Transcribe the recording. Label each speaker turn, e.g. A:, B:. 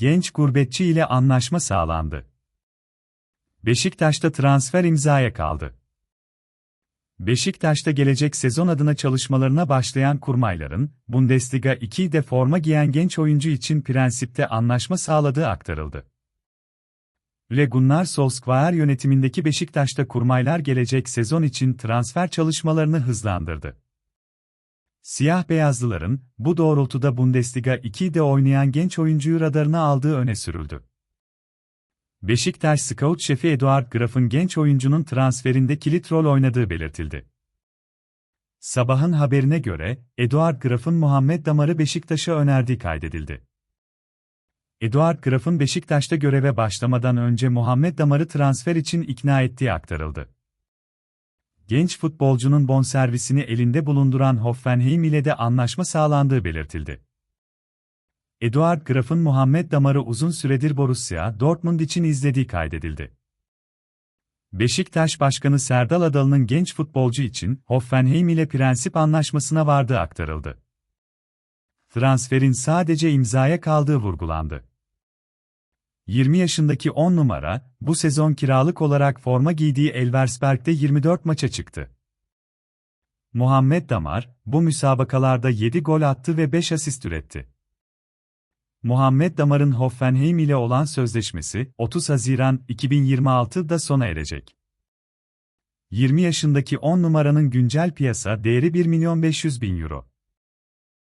A: genç gurbetçi ile anlaşma sağlandı. Beşiktaş'ta transfer imzaya kaldı. Beşiktaş'ta gelecek sezon adına çalışmalarına başlayan kurmayların, Bundesliga 2'de forma giyen genç oyuncu için prensipte anlaşma sağladığı aktarıldı. Le Gunnar Solskjaer yönetimindeki Beşiktaş'ta kurmaylar gelecek sezon için transfer çalışmalarını hızlandırdı. Siyah beyazlıların, bu doğrultuda Bundesliga 2'de oynayan genç oyuncuyu radarına aldığı öne sürüldü. Beşiktaş scout şefi Eduard Graf'ın genç oyuncunun transferinde kilit rol oynadığı belirtildi. Sabahın haberine göre, Eduard Graf'ın Muhammed Damar'ı Beşiktaş'a önerdiği kaydedildi. Eduard Graf'ın Beşiktaş'ta göreve başlamadan önce Muhammed Damar'ı transfer için ikna ettiği aktarıldı. Genç futbolcunun bonservisini elinde bulunduran Hoffenheim ile de anlaşma sağlandığı belirtildi. Eduard Graf'ın Muhammed Damar'ı uzun süredir Borussia Dortmund için izlediği kaydedildi. Beşiktaş Başkanı Serdal Adalı'nın genç futbolcu için Hoffenheim ile prensip anlaşmasına vardığı aktarıldı. Transferin sadece imzaya kaldığı vurgulandı. 20 yaşındaki 10 numara, bu sezon kiralık olarak forma giydiği Elversberg'de 24 maça çıktı. Muhammed Damar, bu müsabakalarda 7 gol attı ve 5 asist üretti. Muhammed Damar'ın Hoffenheim ile olan sözleşmesi 30 Haziran 2026'da sona erecek. 20 yaşındaki 10 numaranın güncel piyasa değeri 1 milyon 500 bin euro.